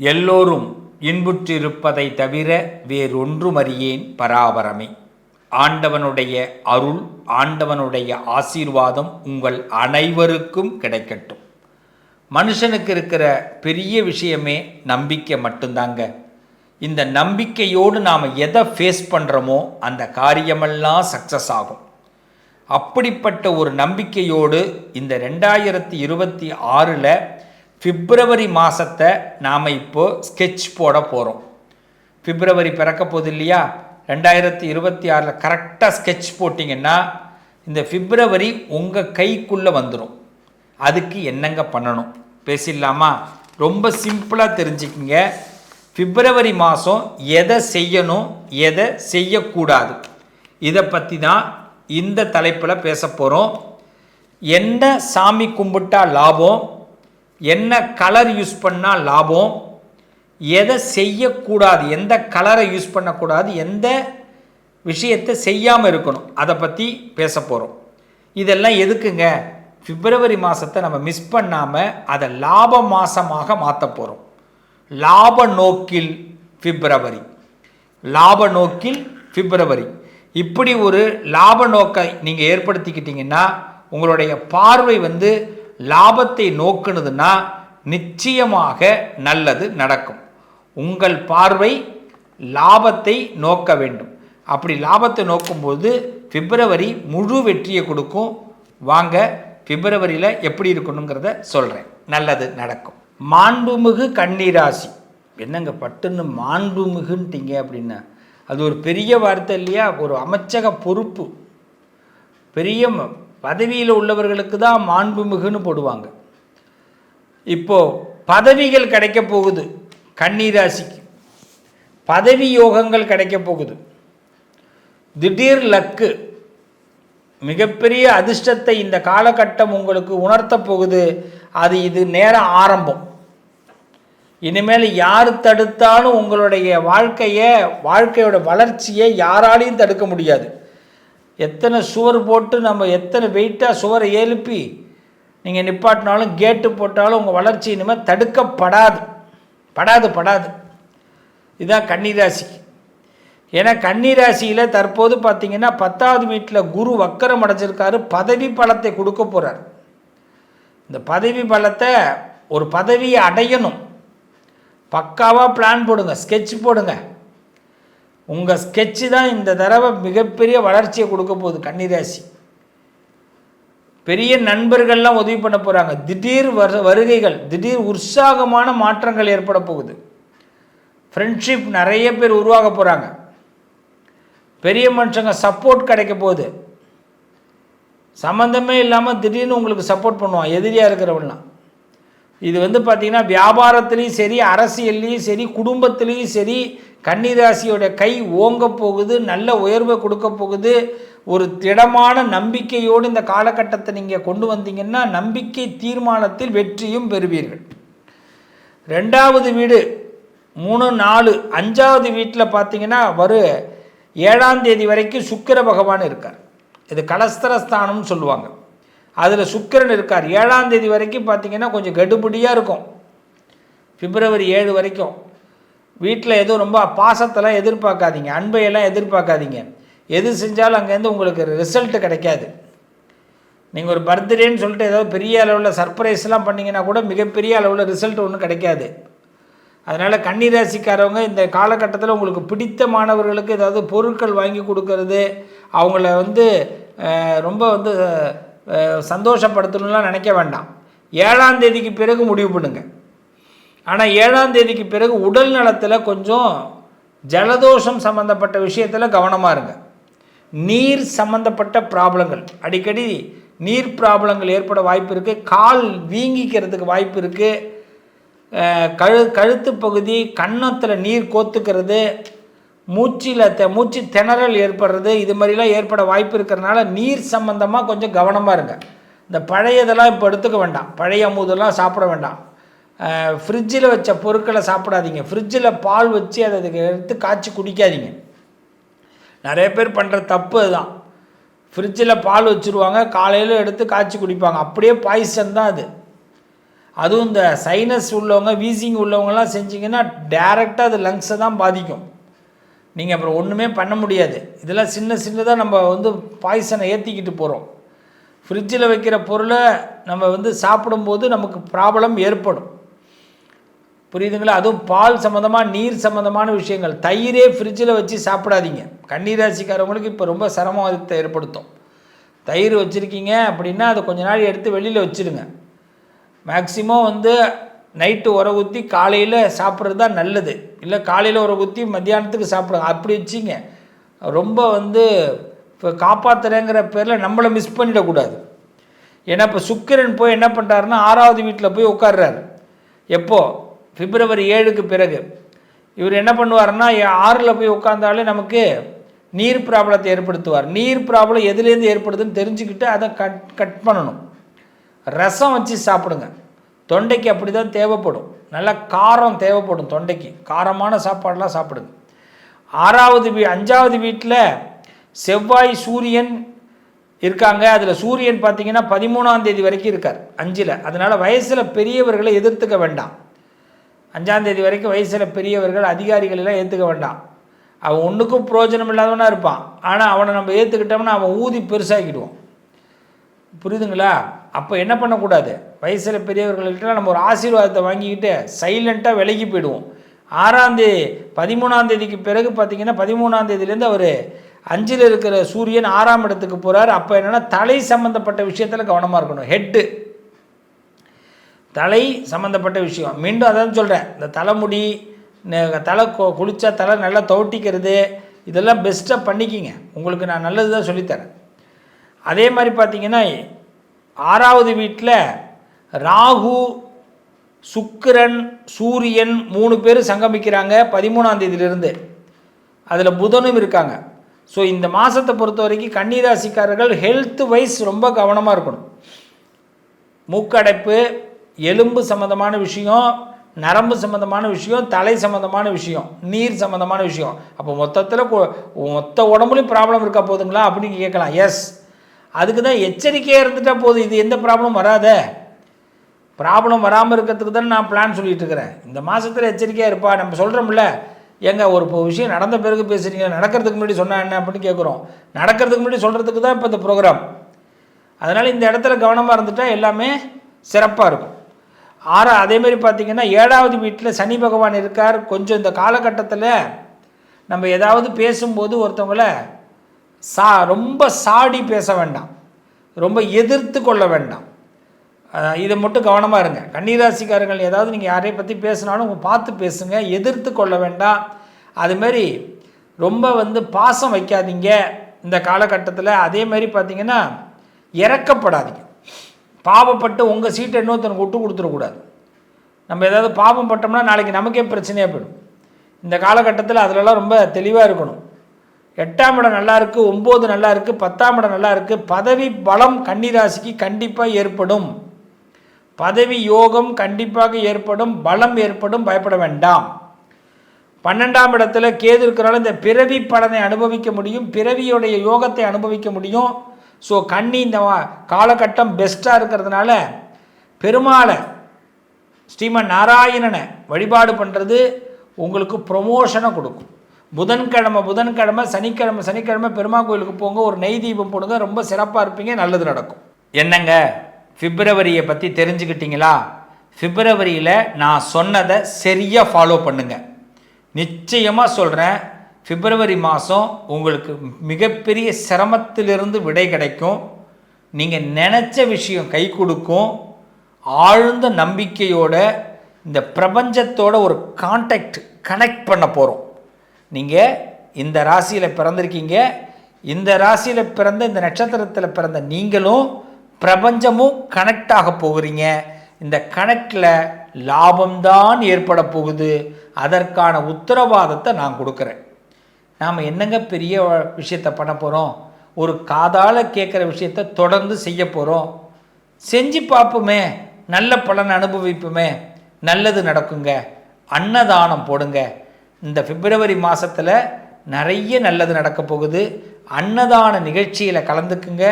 எல்லோரும் இன்புற்றிருப்பதை தவிர வேறொன்றுமறியேன் பராபரமே. ஆண்டவனுடைய அருள் ஆண்டவனுடைய ஆசீர்வாதம் உங்கள் அனைவருக்கும் கிடைக்கட்டும். மனுஷனுக்கு இருக்கிற பெரிய விஷயமே நம்பிக்கை மட்டும்தாங்க. இந்த நம்பிக்கையோடு நாம் எதை ஃபேஸ் பண்ணுறோமோ அந்த காரியமெல்லாம் சக்ஸஸ் ஆகும். அப்படிப்பட்ட ஒரு நம்பிக்கையோடு இந்த ரெண்டாயிரத்தி இருபத்தி ஆறில் பிப்ரவரி மாதத்தை நாம் இப்போது ஸ்கெட்ச் போட போகிறோம் பிப்ரவரி பிறக்க போகுது இல்லையா? ரெண்டாயிரத்தி இருபத்தி ஆறில் கரெக்டாக ஸ்கெட்ச் போட்டிங்கன்னா இந்த பிப்ரவரி உங்கள் கைக்குள்ளே வந்துடும் அதுக்கு என்னங்க பண்ணணும்? பேசிடலாமா? ரொம்ப சிம்பிளாக தெரிஞ்சுக்கிங்க. பிப்ரவரி மாதம் எதை செய்யணும் எதை செய்யக்கூடாது? இதை பற்றி தான் இந்த தலைப்பில் பேச போகிறோம் என்ன சாமி கும்பிட்டா லாபம்? என்ன கலர் யூஸ் பண்ணால் லாபம்? எதை செய்யக்கூடாது? எந்த கலரை யூஸ் பண்ணக்கூடாது? எந்த விஷயத்தை செய்யாமல் இருக்கணும்? அதை பற்றி பேச போகிறோம் இதெல்லாம் எதுக்குங்க? பிப்ரவரி மாதத்தை நம்ம மிஸ் பண்ணாமல் அதை லாப மாதமாக மாற்ற போகிறோம் லாப நோக்கில் பிப்ரவரி. லாப நோக்கில் பிப்ரவரி. இப்படி ஒரு லாப நோக்கை நீங்கள் ஏற்படுத்திக்கிட்டிங்கன்னா உங்களுடைய பார்வை வந்து லாபத்தை நோக்குனதுன்னா நிச்சயமாக நல்லது நடக்கும். உங்கள் பார்வை லாபத்தை நோக்க வேண்டும். அப்படி லாபத்தை நோக்கும்போது பிப்ரவரி முழு வெற்றியை கொடுக்கும். வாங்க பிப்ரவரியில் எப்படி இருக்கணுங்கிறத சொல்கிறேன் நல்லது நடக்கும். மாண்புமிகு கண்ணீராசி என்னங்க பட்டுன்னு மாண்புமிகுன்ட்டீங்க அப்படின்னா அது ஒரு பெரிய வார்த்தை இல்லையா? ஒரு அமைச்சக பொறுப்பு. பெரிய பதவியில் உள்ளவர்களுக்கு தான் மாண்புமிகுன்னு போடுவாங்க. இப்போது பதவிகள் கிடைக்க போகுது கன்னிராசிக்கு. பதவி யோகங்கள் கிடைக்க போகுது. திடீர் லக்கு. மிகப்பெரிய அதிர்ஷ்டத்தை இந்த காலகட்டம் உங்களுக்கு உணர்த்த போகுது. அது இது நேரம் ஆரம்பம். இனிமேல் யார் தடுத்தாலும் உங்களுடைய வாழ்க்கையை வாழ்க்கையோட வளர்ச்சியை யாராலையும் தடுக்க முடியாது. எத்தனை சுவர் போட்டு நம்ம எத்தனை வெயிட்டாக சுவரை எழுப்பி நீங்கள் நிப்பாட்டினாலும் கேட்டு போட்டாலும் உங்கள் வளர்ச்சி இனிமேல் தடுக்கப்படாது. படாது படாது. இதுதான் கன்னிராசிக்கு ஏன்னா கன்னிராசியில் தற்போது பார்த்தீங்கன்னா பத்தாவது வீட்டில் குரு வக்கரம் அடைஞ்சிருக்காரு பதவி பலத்தை கொடுக்க போகிறார் இந்த பதவி பலத்தை ஒரு பதவியை அடையணும். பக்காவாக பிளான் போடுங்க ஸ்கெட்ச் போடுங்க. உங்கள் ஸ்கெட்சு தான் இந்த தடவை மிகப்பெரிய வளர்ச்சியை கொடுக்க போகுது கன்னிராசி. பெரிய நண்பர்கள்லாம் உதவி பண்ண போகிறாங்க திடீர் வரு வருகைகள் திடீர் உற்சாகமான மாற்றங்கள் ஏற்பட போகுது. ஃப்ரெண்ட்ஷிப் நிறைய பேர் உருவாக போகிறாங்க பெரிய மனுஷங்க சப்போர்ட் கிடைக்க போகுது. சம்மந்தமே இல்லாமல் திடீர்னு உங்களுக்கு சப்போர்ட் பண்ணுவான். எதிரியாக இருக்கிறவன்லாம். இது வந்து பார்த்திங்கன்னா வியாபாரத்துலேயும் சரி அரசியல்லையும் சரி குடும்பத்துலேயும் சரி கன்னிராசியோட கை ஓங்க போகுது நல்ல உயர்வை கொடுக்க போகுது. ஒரு திடமான நம்பிக்கையோடு இந்த காலகட்டத்தை நீங்கள் கொண்டு வந்தீங்கன்னா நம்பிக்கை தீர்மானத்தில் வெற்றியும் பெறுவீர்கள். ரெண்டாவது வீடு மூணு நாலு அஞ்சாவது வீட்டில் பார்த்தீங்கன்னா வரு ஏழாம் தேதி வரைக்கும் சுக்கிர பகவான் இருக்கார். இது கலஸ்தரஸ்தானம்னு சொல்லுவாங்க. அதில் சுக்கிரன் இருக்கார். ஏழாம் தேதி வரைக்கும் பார்த்தீங்கன்னா கொஞ்சம் கடுபடியாக இருக்கும். பிப்ரவரி ஏழு வரைக்கும். வீட்டில் எதுவும் ரொம்ப பாசத்தெல்லாம் எதிர்பார்க்காதீங்க. அன்பையெல்லாம் எதிர்பார்க்காதீங்க. எது செஞ்சாலும் அங்கேருந்து உங்களுக்கு ரிசல்ட்டு கிடைக்காது. நீங்கள் ஒரு பர்த்டேன்னு சொல்லிட்டு ஏதாவது பெரிய அளவில் சர்ப்ரைஸ்லாம் பண்ணிங்கன்னா கூட மிகப்பெரிய அளவில் ரிசல்ட் ஒன்றும் கிடைக்காது. அதனால் கன்னிராசிக்காரவங்க இந்த காலகட்டத்தில் உங்களுக்கு பிடித்த மாணவர்களுக்கு ஏதாவது பொருட்கள் வாங்கி கொடுக்கறது அவங்கள வந்து ரொம்ப வந்து சந்தோஷப்படுத்தணும்லாம் நினைக்க வேண்டாம். ஏழாம் தேதிக்கு பிறகு முடிவு பண்ணுங்க. ஆனால் ஏழாம் தேதிக்கு பிறகு உடல் நலத்தில் கொஞ்சம் ஜலதோஷம் சம்மந்தப்பட்ட விஷயத்தில் கவனமாக இருங்க. நீர் சம்மந்தப்பட்ட ப்ராப்ளங்கள். அடிக்கடி நீர் ப்ராப்ளங்கள் ஏற்பட வாய்ப்பு இருக்குது கால் வீங்கிக்கிறதுக்கு வாய்ப்பு இருக்குது கழு கழுத்து பகுதி கன்னத்தில் நீர் கோத்துக்கிறது. மூச்சில் த மூச்சு திணறல் ஏற்படுறது இது மாதிரிலாம் ஏற்பட வாய்ப்பு இருக்கிறனால நீர் சம்மந்தமாக கொஞ்சம் கவனமாக இருங்க. இந்த பழையதெல்லாம் இப்போ எடுத்துக்க வேண்டாம். பழைய அமுதெல்லாம் சாப்பிட வேண்டாம். ஃப்ரிட்ஜில் வச்ச பொருட்களை சாப்பிடாதீங்க. ஃப்ரிட்ஜில் பால் வச்சு அதை அதுக்கு எடுத்து காய்ச்சி குடிக்காதீங்க. நிறைய பேர் பண்ணுற தப்பு அதுதான். ஃப்ரிட்ஜில் பால் வச்சுருவாங்க காலையில் எடுத்து காய்ச்சி குடிப்பாங்க. அப்படியே பாய்சன் தான் அது. அதுவும் இந்த சைனஸ் உள்ளவங்க வீசிங் உள்ளவங்கலாம் செஞ்சிங்கன்னா டேரெக்டாக அது லங்ஸை தான் பாதிக்கும். நீங்கள் அப்புறம் ஒன்றுமே பண்ண முடியாது. இதெல்லாம் சின்ன சின்னதாக நம்ம வந்து பாய்சனை ஏற்றிக்கிட்டு போகிறோம் ஃப்ரிட்ஜில் வைக்கிற பொருளை நம்ம வந்து சாப்பிடும்போது நமக்கு ப்ராப்ளம் ஏற்படும். புரியுதுங்களா? அதுவும் பால் சம்மந்தமாக நீர் சம்மந்தமான விஷயங்கள். தயிரே ஃப்ரிட்ஜில் வச்சு சாப்பிடாதீங்க. கண்ணீர் ராசிக்காரவங்களுக்கு இப்போ ரொம்ப சிரமத்தை ஏற்படுத்தும். தயிர் வச்சுருக்கீங்க அப்படின்னா அதை கொஞ்ச நாள் எடுத்து வெளியில் வச்சுடுங்க மேக்சிமம் வந்து நைட்டு உர ஊற்றி காலையில் சாப்பிட்றது தான் நல்லது. இல்லை காலையில் உர ஊற்றி மத்தியானத்துக்கு சாப்பிடுங்க அப்படி வச்சிங்க. ரொம்ப வந்து இப்போ காப்பாற்றுறேங்கிற பேரில் நம்மளை மிஸ் பண்ணிடக்கூடாது. ஏன்னா இப்போ சுக்கிரன் போய் என்ன பண்ணுறாருன்னா ஆறாவது வீட்டில் போய் உட்காடுறாரு எப்போது பிப்ரவரி ஏழுக்கு பிறகு. இவர் என்ன பண்ணுவாருன்னா ஆறில் போய் உட்காந்தாலே நமக்கு நீர் ப்ராப்ளத்தை ஏற்படுத்துவார். நீர் ப்ராப்ளம் எதுலேருந்து ஏற்படுதுன்னு தெரிஞ்சுக்கிட்டு அதை கட் கட் பண்ணணும். ரசம் வச்சு சாப்பிடுங்க. தொண்டைக்கு அப்படி தான் தேவைப்படும். நல்ல காரம் தேவைப்படும் தொண்டைக்கு. காரமான சாப்பாடெலாம் சாப்பிடுங்க. ஆறாவது வீ அஞ்சாவது வீட்டில் செவ்வாய் சூரியன் இருக்காங்க. அதில் சூரியன் பார்த்தீங்கன்னா பதிமூணாம் தேதி வரைக்கும் இருக்கார் அஞ்சில். அதனால் வயசில் பெரியவர்களை எதிர்த்துக்க வேண்டாம். அஞ்சாந்தேதி வரைக்கும் வயசில் பெரியவர்கள் அதிகாரிகள் எல்லாம் ஏற்றுக்க வேண்டாம். அவன் ஒன்றுக்கும் பிரயோஜனம் இல்லாதவனாக இருப்பான். ஆனால் அவனை நம்ம ஏற்றுக்கிட்டோம்னா அவன் ஊதி பெருசாக்கிடுவோம் புரியுதுங்களா? அப்போ என்ன பண்ணக்கூடாது? வயசில் பெரியவர்கள்ட்ட நம்ம ஒரு ஆசீர்வாதத்தை வாங்கிக்கிட்டு சைலண்ட்டாக விலகி போயிடுவோம். ஆறாந்தேதி பதிமூணாம் தேதிக்கு பிறகு பார்த்தீங்கன்னா பதிமூணாம் தேதியிலேருந்து அவர் அஞ்சில் இருக்கிற சூரியன் ஆறாம் இடத்துக்கு போகிறார் அப்போ என்னென்னா தலை சம்மந்தப்பட்ட விஷயத்தில் கவனமாக இருக்கணும். ஹெட்டு தலை சம்மந்தப்பட்ட விஷயம். மீண்டும் அதான் சொல்கிறேன் இந்த தலைமுடி தலை கொ- குளித்தா தலை நல்லா துவட்டிக்கிறது இதெல்லாம் பெஸ்ட்டாக பண்ணிக்கிங்க. உங்களுக்கு நான் நல்லது தான் சொல்லித்தரேன். அதே மாதிரி பார்த்தீங்கன்னா ஆறாவது வீட்டில் ராகு சுக்கிரன் சூரியன் மூணு பேர் சங்கமிக்கிறாங்க பதிமூணாம் தேதியிலிருந்து. அதில் புதனும் இருக்காங்க. ஸோ இந்த மாதத்தை பொறுத்த வரைக்கும் கன்னிராசிக்காரர்கள் ஹெல்த் வைஸ் ரொம்ப கவனமாக இருக்கணும். மூக்கடைப்பு எலும்பு சம்மந்தமான விஷயம் நரம்பு சம்மந்தமான விஷயம் தலை சம்மந்தமான விஷயம் நீர் சம்மந்தமான விஷயம். அப்போ மொத்தத்தில் மொத்த உடம்புலையும் ப்ராப்ளம் இருக்கா போதுங்களா? அப்படின்னு கேட்கலாம். எஸ் அதுக்கு தான் எச்சரிக்கையாக இருந்துட்டால் போதும். இது எந்த ப்ராப்ளம் வராத. ப்ராப்ளம் வராமல் இருக்கிறதுக்கு தான் நான் பிளான் சொல்லிட்டு இருக்கிறேன். இந்த மாதத்தில் எச்சரிக்கையாக இருப்பா. நம்ம சொல்கிறோம்ல ஏங்க ஒரு இப்போ விஷயம் நடந்த பிறகு பேசுகிறீங்க நடக்கிறதுக்கு முன்னாடி சொன்னா என்ன அப்படின்னு கேட்குறோம் நடக்கிறதுக்கு முன்னாடி சொல்கிறதுக்கு தான் இப்போ இந்த ப்ரோக்ராம் அதனால் இந்த இடத்துல கவனமாக இருந்துட்டால் எல்லாமே சிறப்பாக இருக்கும். ஆறா அதேமாரி பார்த்தீங்கன்னா ஏழாவது வீட்டில் சனி பகவான் இருக்கார். கொஞ்சம் இந்த காலகட்டத்தில் நம்ம ஏதாவது பேசும்போது ஒருத்தவங்கள சா ரொம்ப சாடி பேச வேண்டாம். ரொம்ப எதிர்த்து கொள்ள வேண்டாம். இதை மட்டும் கவனமாக இருங்க. கன்னிராசிக்காரர்கள் ஏதாவது நீங்கள் யாரையை பற்றி பேசினாலும் பார்த்து பேசுங்க எதிர்த்து கொள்ள வேண்டாம். அதுமாரி ரொம்ப வந்து பாசம் வைக்காதீங்க. இந்த காலகட்டத்தில் அதே மாதிரி பார்த்தீங்கன்னா இறக்கப்படாதீங்க. பாவப்பட்டு உங்கள் சீட்டை இன்னொருத்தனுக்கு விட்டு கொடுத்துடக்கூடாது நம்ம ஏதாவது பாவம் பட்டோம்னா நாளைக்கு நமக்கே பிரச்சனையாக போயிடும். இந்த காலகட்டத்தில் அதிலலாம் ரொம்ப தெளிவாக இருக்கணும். எட்டாம் இடம் நல்லா இருக்குது ஒம்பது நல்லா இருக்குது பத்தாம் இடம் நல்லா இருக்குது பதவி பலம் கன்னிராசிக்கு கண்டிப்பாக ஏற்படும். பதவி யோகம் கண்டிப்பாக ஏற்படும் பலம் ஏற்படும் பயப்பட வேண்டாம். பன்னெண்டாம் இடத்துல கேது இருக்கிறனால இந்த பிறவி பலனை அனுபவிக்க முடியும் பிறவியுடைய யோகத்தை அனுபவிக்க முடியும். ஸோ கண்ணி இந்த காலகட்டம் பெஸ்ட்டாக இருக்கிறதுனால பெருமாளை ஸ்ரீமன் நாராயணனை வழிபாடு பண்ணுறது உங்களுக்கு ப்ரொமோஷனை கொடுக்கும். புதன்கிழமை புதன்கிழமை சனிக்கிழமை சனிக்கிழமை பெருமா கோயிலுக்கு போங்க ஒரு நெய் தீபம் போடுங்க ரொம்ப சிறப்பாக இருப்பீங்க நல்லது நடக்கும். என்னங்க? பிப்ரவரியை பற்றி தெரிஞ்சுக்கிட்டீங்களா? பிப்ரவரியில் நான் சொன்னதை சரியாக ஃபாலோ பண்ணுங்க. நிச்சயமாக சொல்கிறேன் பிப்ரவரி மாதம் உங்களுக்கு மிகப்பெரிய சிரமத்திலிருந்து விடை கிடைக்கும். நீங்கள் நினச்ச விஷயம் கை கொடுக்கும். ஆழ்ந்த நம்பிக்கையோட இந்த பிரபஞ்சத்தோட ஒரு கான்டாக்ட் கனெக்ட் பண்ண போகிறோம் நீங்கள் இந்த ராசியில் பிறந்திருக்கீங்க. இந்த ராசியில் பிறந்த இந்த நட்சத்திரத்தில் பிறந்த நீங்களும் பிரபஞ்சமும் கனெக்ட் ஆக போகிறீங்க. இந்த கனெக்டில் லாபம்தான் ஏற்பட போகுது. அதற்கான உத்தரவாதத்தை நான் கொடுக்குறேன். நாம் என்னங்க பெரிய விஷயத்தை பண்ண போகிறோம் ஒரு காதால் கேட்குற விஷயத்த தொடர்ந்து செய்ய போகிறோம் செஞ்சு பார்ப்போமே. நல்ல பலன் அனுபவிப்போமே. நல்லது நடக்குங்க. அன்னதானம் போடுங்க. இந்த பிப்ரவரி மாதத்தில் நிறைய நல்லது நடக்க போகுது. அன்னதான நிகழ்ச்சியில் கலந்துக்குங்க.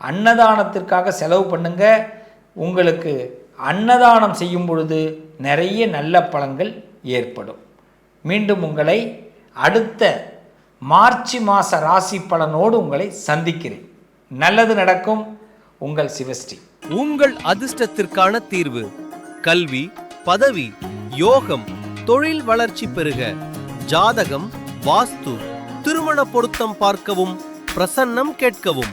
அன்னதானத்திற்காக செலவு பண்ணுங்க. உங்களுக்கு அன்னதானம் செய்யும் பொழுது நிறைய நல்ல பலன்கள் ஏற்படும். மீண்டும் உங்களை அடுத்த மார்ச் மாத ராசி பலனோடு உங்களை சந்திக்கிறேன். நல்லது நடக்கும். உங்கள் சிவஸ்ரீ. உங்கள் அதிர்ஷ்டத்திற்கான தீர்வு. கல்வி பதவி யோகம் தொழில் வளர்ச்சி பெருக ஜாதகம் வாஸ்து திருமண பொருத்தம் பார்க்கவும் பிரசன்னம் கேட்கவும்.